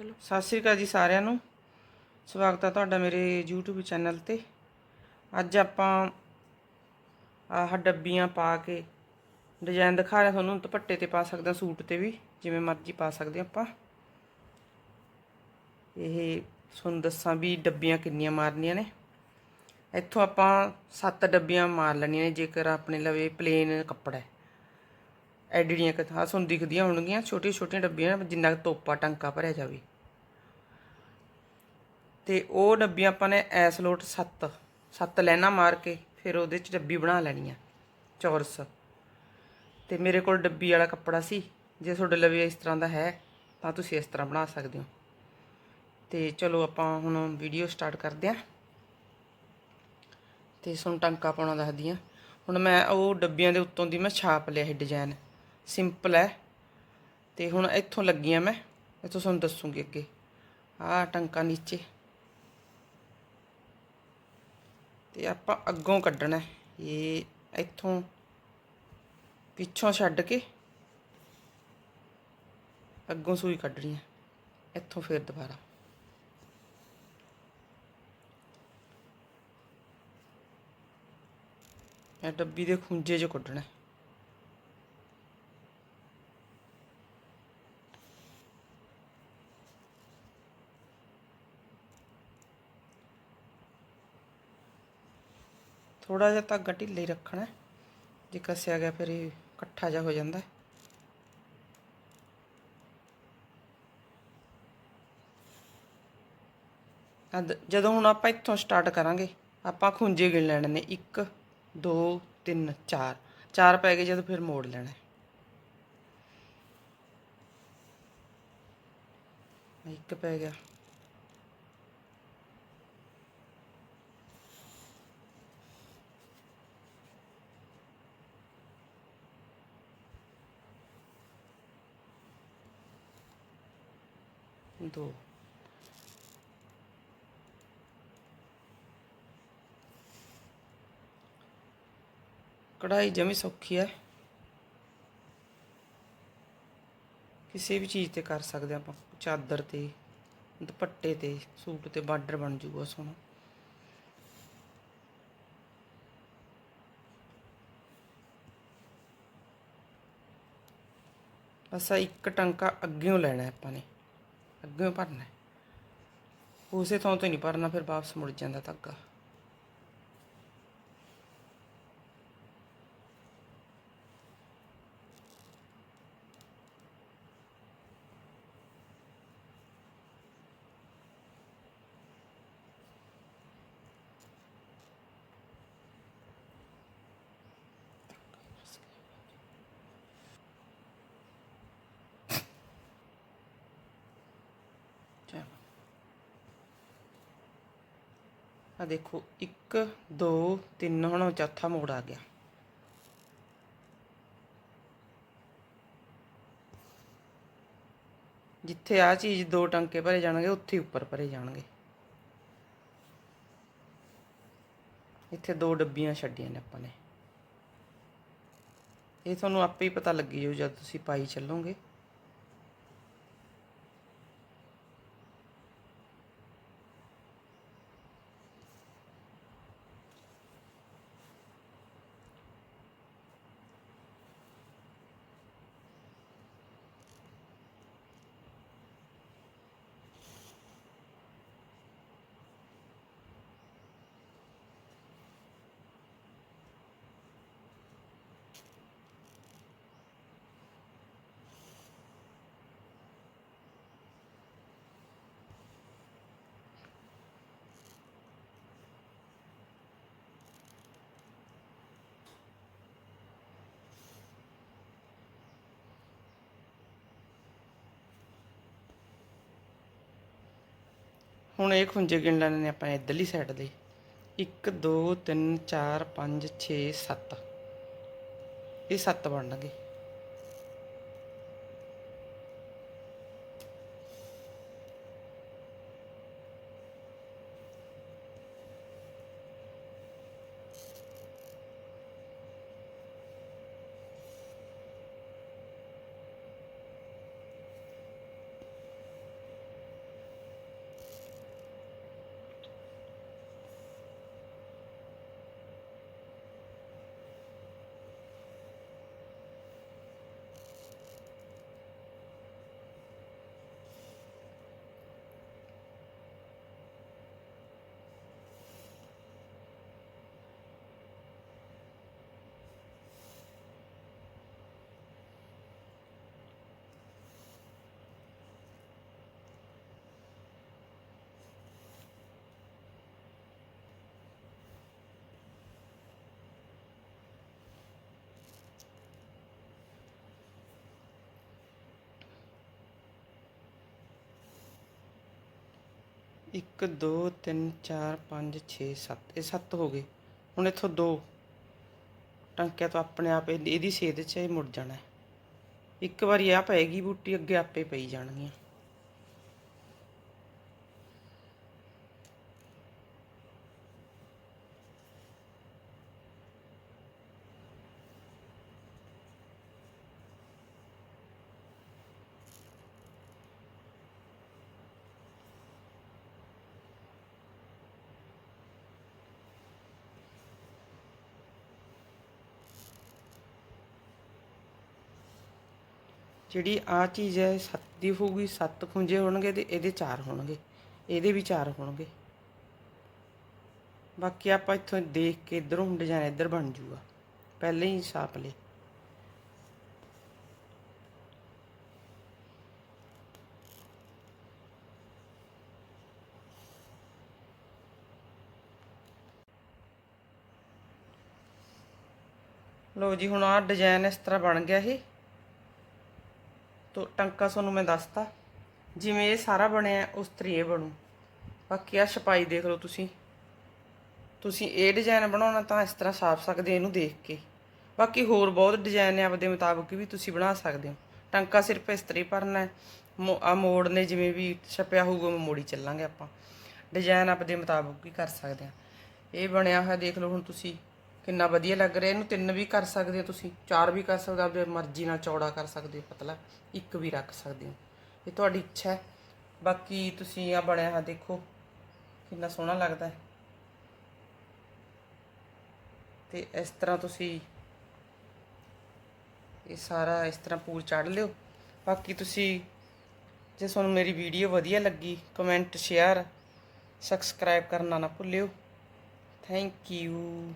ਚਲੋ। ਸਤਿ ਸ਼੍ਰੀ ਅਕਾਲ ਜੀ ਸਾਰਿਆਂ ਨੂੰ। ਸਵਾਗਤ ਹੈ ਤੁਹਾਡਾ ਮੇਰੇ YouTube ਚੈਨਲ ਤੇ। ਅੱਜ ਆਪਾਂ ਆਹ ਡੱਬੀਆਂ ਪਾ ਕੇ ਡਿਜ਼ਾਈਨ ਦਿਖਾ ਰਿਹਾ ਤੁਹਾਨੂੰ ਦੁਪੱਟੇ ਤੇ ਪਾ ਸਕਦੇ ਹਾਂ ਸੂਟ ਤੇ ਵੀ, ਜਿਵੇਂ ਮਰਜ਼ੀ ਪਾ ਸਕਦੇ ਆਪਾਂ। ਇਹ ਤੁਹਾਨੂੰ ਦੱਸਾਂ ਵੀ ਡੱਬੀਆਂ ਕਿੰਨੀਆਂ ਮਾਰਨੀਆਂ ਨੇ। ਇੱਥੋਂ ਆਪਾਂ 7 ਡੱਬੀਆਂ ਮਾਰ ਲੈਣੀਆਂ ਨੇ, ਜੇਕਰ ਆਪਣੇ ਲਵੇ ਪਲੇਨ ਕੱਪੜਾ ਹੈ। ਐਡੀਆਂ ਕਥਾ ਤੁਹਾਨੂੰ ਦਿਖਦੀਆਂ ਹੋਣਗੀਆਂ ਛੋਟੀਆਂ ਛੋਟੀਆਂ ਡੱਬੀਆਂ ਜਿੰਨਾ ਕੁ ਤੋਪਾ ਟੰਕਾ ਭਰਿਆ ਜਾਵੇ। ਤੇ ਉਹ ਡੱਬੀਆਂ ਆਪਾਂ ਨੇ ਐਸ ਲੋਟ 7 7 ਲੈਣਾ ਮਾਰ ਕੇ, ਫਿਰ ਉਹਦੇ ਚ ਡੱਬੀ ਬਣਾ ਲੈਣੀ ਆ ਚੌਰਸ। ਤੇ ਮੇਰੇ ਕੋਲ ਡੱਬੀ ਵਾਲਾ ਕੱਪੜਾ ਸੀ, ਜੇ ਤੁਹਾਡੇ ਲਵੇ ਇਸ ਤਰ੍ਹਾਂ ਦਾ ਹੈ, ਤਾਂ ਤੁਸੀਂ ਇਸ ਤਰ੍ਹਾਂ ਬਣਾ ਸਕਦੇ ਹੋ। ਤੇ ਚਲੋ ਆਪਾਂ ਹੁਣ ਵੀਡੀਓ ਸਟਾਰਟ ਕਰਦੇ ਹਾਂ। ਤੇ ਤੁਹਾਨੂੰ ਟੰਕਾ ਪਾਉਣਾ ਦੱਸਦੀ ਆ ਹੁਣ ਮੈਂ ਉਹ ਡੱਬੀਆਂ ਦੇ ਉੱਤੋਂ ਦੀ ਮੈਂ ਛਾਪ ਲਿਆ ਇਹ ਡਿਜ਼ਾਈਨ ਸਿੰਪਲ ਹੈ ਤੇ ਹੁਣ ਇੱਥੋਂ ਲੱਗੀਆਂ ਮੈਂ ਇੱਥੋਂ ਤੁਹਾਨੂੰ ਦੱਸੂਗੀ ਅੱਗੇ ਆਹ ਟੰਕਾ ਨੀਚੇ ਤੇ ਆਪਾਂ ਅੱਗੋਂ ਕੱਢਣਾ ਹੈ। ਇਹ ਇੱਥੋਂ ਪਿੱਛੋਂ ਛੱਡ ਕੇ ਅੱਗੋਂ ਸੂਈ ਕੱਢਣੀ ਹੈ ਇੱਥੋਂ ਫਿਰ ਦੁਬਾਰਾ ਇਹ ਡੱਬੀ ਦੇ ਖੁੰਝੇ 'ਚ ਕੱਢਣਾ ਹੈ। ਥੋੜਾ ਜਿਹਾ ਧਾਗਾ ਢਿੱਲੇ ਹੀ ਰੱਖਣਾ ਜੇ ਕੱਸਿਆ ਗਿਆ ਫਿਰ ਇਹ ਇਕੱਠਾ ਜਿਹਾ ਹੋ ਜਾਂਦਾ ਜਦੋਂ ਹੁਣ ਆਪਾਂ ਇੱਥੋਂ ਸਟਾਰਟ ਕਰਾਂਗੇ, ਆਪਾਂ ਖੁੰਝੇ ਗਿਣ ਲੈਣੇ ਨੇ 1 2 3 4 ਚਾਰ ਪੈ ਗਏ ਜਦੋਂ ਫਿਰ ਮੋੜ ਲੈਣਾ ਇੱਕ ਪੈ ਗਿਆ। ਦੋ ਕਢਾਈ ਜਮੀ ਸੌਖੀ ਹੈ। ਕਿਸੇ ਵੀ ਚੀਜ਼ ਤੇ ਕਰ ਸਕਦੇ ਆਪਾਂ। ਚਾਦਰ ਤੇ, ਦੁਪੱਟੇ ਤੇ, ਸੂਟ ਤੇ ਬਾਰਡਰ ਬਣ ਜੂਗਾ ਸੋਹਣਾ। ਬਸ ਇੱਕ ਟੰਕਾ ਅੱਗਿਓਂ ਲੈਣਾ ਆਪਾਂ ਨੇ। ਅੱਗੇ ਭਰਨਾ ਉਸੇ ਥਾਂ ਤੋਂ ਨਹੀਂ ਭਰਨਾ ਫਿਰ ਵਾਪਸ ਮੁੜ ਜਾਂਦਾ ਧਾਗਾ ਚਲੋ ਆ ਦੇਖੋ 1 2 3 ਹੁਣ ਚੌਥਾ ਮੋੜ ਆ ਗਿਆ। ਜਿੱਥੇ ਆ ਚੀਜ਼ ਦੋ ਟੰਕੇ ਭਰੇ ਜਾਣਗੇ, ਉੱਥੇ ਹੀ ਉੱਪਰ ਭਰੇ ਜਾਣਗੇ। ਇੱਥੇ ਦੋ ਡੱਬੀਆਂ ਛੱਡੀਆਂ ਨੇ ਆਪਾਂ ਨੇ। ਇਹ ਤੁਹਾਨੂੰ ਆਪੇ ਹੀ ਪਤਾ ਲੱਗੀ ਜਾਊ ਜਦ ਤੁਸੀਂ ਪਾਈ ਚੱਲੋਗੇ। ਹੁਣ ਇਹ ਖੁੰਝੇ ਗਿਣ ਲੈਣੇ ਨੇ ਆਪਾਂ ਇਧਰਲੀ ਸਾਈਡ ਦੇ 1 2 3 4 5 6 7 ਇਹ 7 ਬਣਨਗੇ। 1 2 3 4 5 6 7 ਇਹ ਸੱਤ ਹੋ ਗਏ। ਹੁਣ ਇੱਥੋਂ ਦੋ। ਟਾਂਕਿਆਂ ਤੋਂ ਆਪਣੇ ਆਪ ਇਹਦੀ ਸੇਧ 'ਚ ਇਹ ਮੁੜ ਜਾਣਾ। ਇੱਕ ਵਾਰੀ ਆ ਪਏਗੀ ਬੂਟੀ, ਅੱਗੇ ਆਪੇ ਪਈ ਜਾਣਗੀਆਂ। ਜਿਹੜੀ ਆ ਚੀਜ਼ ਹੈ, ਸੱਤ ਦੀ ਹੋਊਗੀ, ਸੱਤ ਖੁੰਝੇ ਹੋਣਗੇ ਤੇ ਇਹਦੇ ਚਾਰ ਹੋਣਗੇ। ਇਹਦੇ ਵੀ ਚਾਰ ਹੋਣਗੇ। ਬਾਕੀ ਆਪਾਂ ਇੱਥੋਂ ਦੇਖ ਕੇ ਇਧਰੋਂ ਡਿਜ਼ਾਈਨ ਇੱਧਰ ਬਣ ਜੂਗਾ। ਪਹਿਲੇ ਹੀ ਛਾਪ ਲਏ। ਲੋ ਜੀ, ਹੁਣ ਆਹ ਡਿਜ਼ਾਈਨ ਇਸ ਤਰ੍ਹਾਂ ਬਣ ਗਿਆ ਇਹ। ਤੋ ਟੰਕਾ ਤੁਹਾਨੂੰ ਮੈਂ ਦੱਸਤਾ। ਜਿਵੇਂ ਇਹ ਸਾਰਾ ਬਣਿਆ, ਉਸ ਤਰੀ ਇਹ ਬਣੂ। ਬਾਕੀ ਆ ਛਪਾਈ ਦੇਖ ਲਓ ਤੁਸੀਂ। ਤੁਸੀਂ ਇਹ ਡਿਜ਼ਾਈਨ ਬਣਾਉਣਾ ਤਾਂ ਇਸ ਤਰ੍ਹਾਂ ਛਾਪ ਸਕਦੇ ਇਹਨੂੰ ਦੇਖ ਕੇ। ਬਾਕੀ ਹੋਰ ਬਹੁਤ ਡਿਜ਼ਾਈਨ ਨੇ ਆਪਦੇ ਮੁਤਾਬਕ ਵੀ ਤੁਸੀਂ ਬਣਾ ਸਕਦੇ ਹੋ। ਟੰਕਾ ਸਿਰਫ ਇਸ ਤਰ੍ਹਾਂ ਭਰਨਾ ਹੈ। ਆ ਮੋੜ ਨੇ ਜਿਵੇਂ ਵੀ ਛਪਿਆ ਹੋਊਗਾ ਉਹ ਮੋੜੀ ਚੱਲਾਂਗੇ ਆਪਾਂ। ਡਿਜ਼ਾਈਨ ਆਪਦੇ ਮੁਤਾਬਕ ਹੀ ਕਰ ਸਕਦੇ ਆ ਇਹ ਬਣਿਆ ਹੋਇਆ ਦੇਖ ਲਓ ਹੁਣ ਤੁਸੀਂ। ਕਿੰਨਾ ਵਧੀਆ ਲੱਗ ਰਿਹਾ, ਇਹਨੂੰ ਤਿੰਨ ਵੀ ਕਰ ਸਕਦੇ ਹੋ ਤੁਸੀਂ, ਚਾਰ ਵੀ ਕਰ ਸਕਦੇ ਹੋ ਆਪਣੀ ਮਰਜ਼ੀ ਨਾਲ ਚੌੜਾ ਕਰ ਸਕਦੇ ਹੋ, ਪਤਲਾ, ਇੱਕ ਵੀ ਰੱਖ ਸਕਦੇ ਹੋ। ਇਹ ਤੁਹਾਡੀ ਇੱਛਾ ਹੈ। ਬਾਕੀ ਤੁਸੀਂ ਆ ਬਣਿਆ ਹੋਇਆ ਦੇਖੋ, ਕਿੰਨਾ ਸੋਹਣਾ ਲੱਗਦਾ ਹੈ। ਤੇ ਇਸ ਤਰ੍ਹਾਂ ਤੁਸੀਂ ਇਹ ਸਾਰਾ ਇਸ ਤਰ੍ਹਾਂ ਪੂਰ ਚੜ ਲਿਓ। ਬਾਕੀ ਤੁਸੀਂ, ਜੇ ਤੁਹਾਨੂੰ ਮੇਰੀ ਵੀਡੀਓ ਵਧੀਆ ਲੱਗੀ, ਕਮੈਂਟ, ਸ਼ੇਅਰ, ਸਬਸਕ੍ਰਾਈਬ ਕਰਨਾ ਨਾ ਭੁੱਲਿਓ। Thank you.